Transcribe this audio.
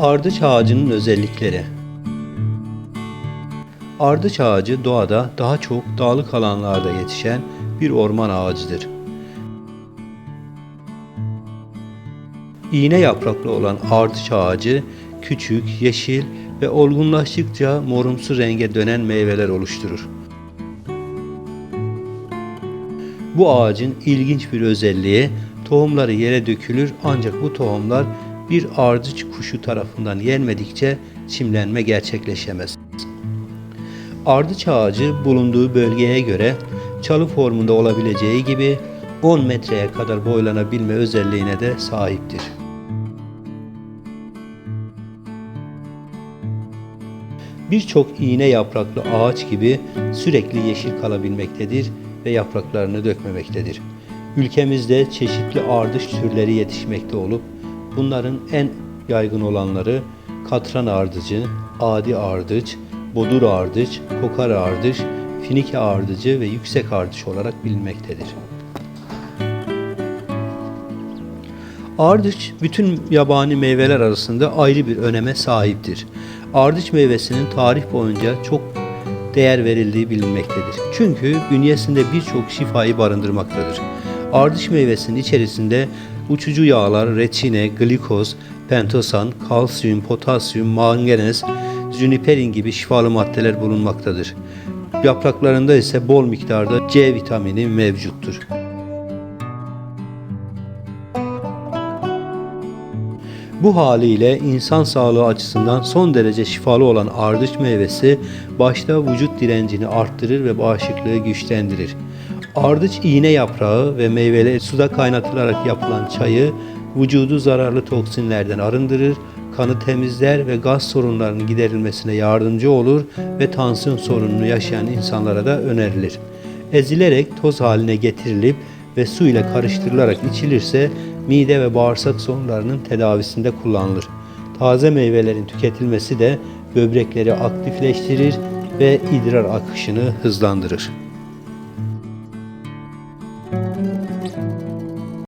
Ardıç ağacının özellikleri Ardıç ağacı doğada daha çok dağlık alanlarda yetişen bir orman ağacıdır. İğne yapraklı olan ardıç ağacı küçük, yeşil ve olgunlaştıkça morumsu renge dönen meyveler oluşturur. Bu ağacın ilginç bir özelliği tohumları yere dökülür ancak bu tohumlar bir ardıç kuşu tarafından yenmedikçe çimlenme gerçekleşemez. Ardıç ağacı bulunduğu bölgeye göre çalı formunda olabileceği gibi 10 metreye kadar boylanabilme özelliğine de sahiptir. Birçok iğne yapraklı ağaç gibi sürekli yeşil kalabilmektedir ve yapraklarını dökmemektedir. Ülkemizde çeşitli ardıç türleri yetişmekte olup bunların en yaygın olanları katran ardıcı, adi ardıç, bodur ardıç, kokar ardıç, finike ardıcı ve yüksek ardıç olarak bilinmektedir. Ardıç bütün yabani meyveler arasında ayrı bir öneme sahiptir. Ardıç meyvesinin tarih boyunca çok değer verildiği bilinmektedir. Çünkü bünyesinde birçok şifayı barındırmaktadır. Ardıç meyvesinin içerisinde uçucu yağlar, reçine, glikoz, pentosan, kalsiyum, potasyum, manganez, juniperin gibi şifalı maddeler bulunmaktadır. Yapraklarında ise bol miktarda C vitamini mevcuttur. Bu haliyle insan sağlığı açısından son derece şifalı olan ardıç meyvesi başta vücut direncini arttırır ve bağışıklığı güçlendirir. Ardıç iğne yaprağı ve meyveleri suda kaynatılarak yapılan çayı vücudu zararlı toksinlerden arındırır, kanı temizler ve gaz sorunlarının giderilmesine yardımcı olur ve tansiyon sorununu yaşayan insanlara da önerilir. Ezilerek toz haline getirilip ve su ile karıştırılarak içilirse mide ve bağırsak sorunlarının tedavisinde kullanılır. Taze meyvelerin tüketilmesi de böbrekleri aktifleştirir ve idrar akışını hızlandırır.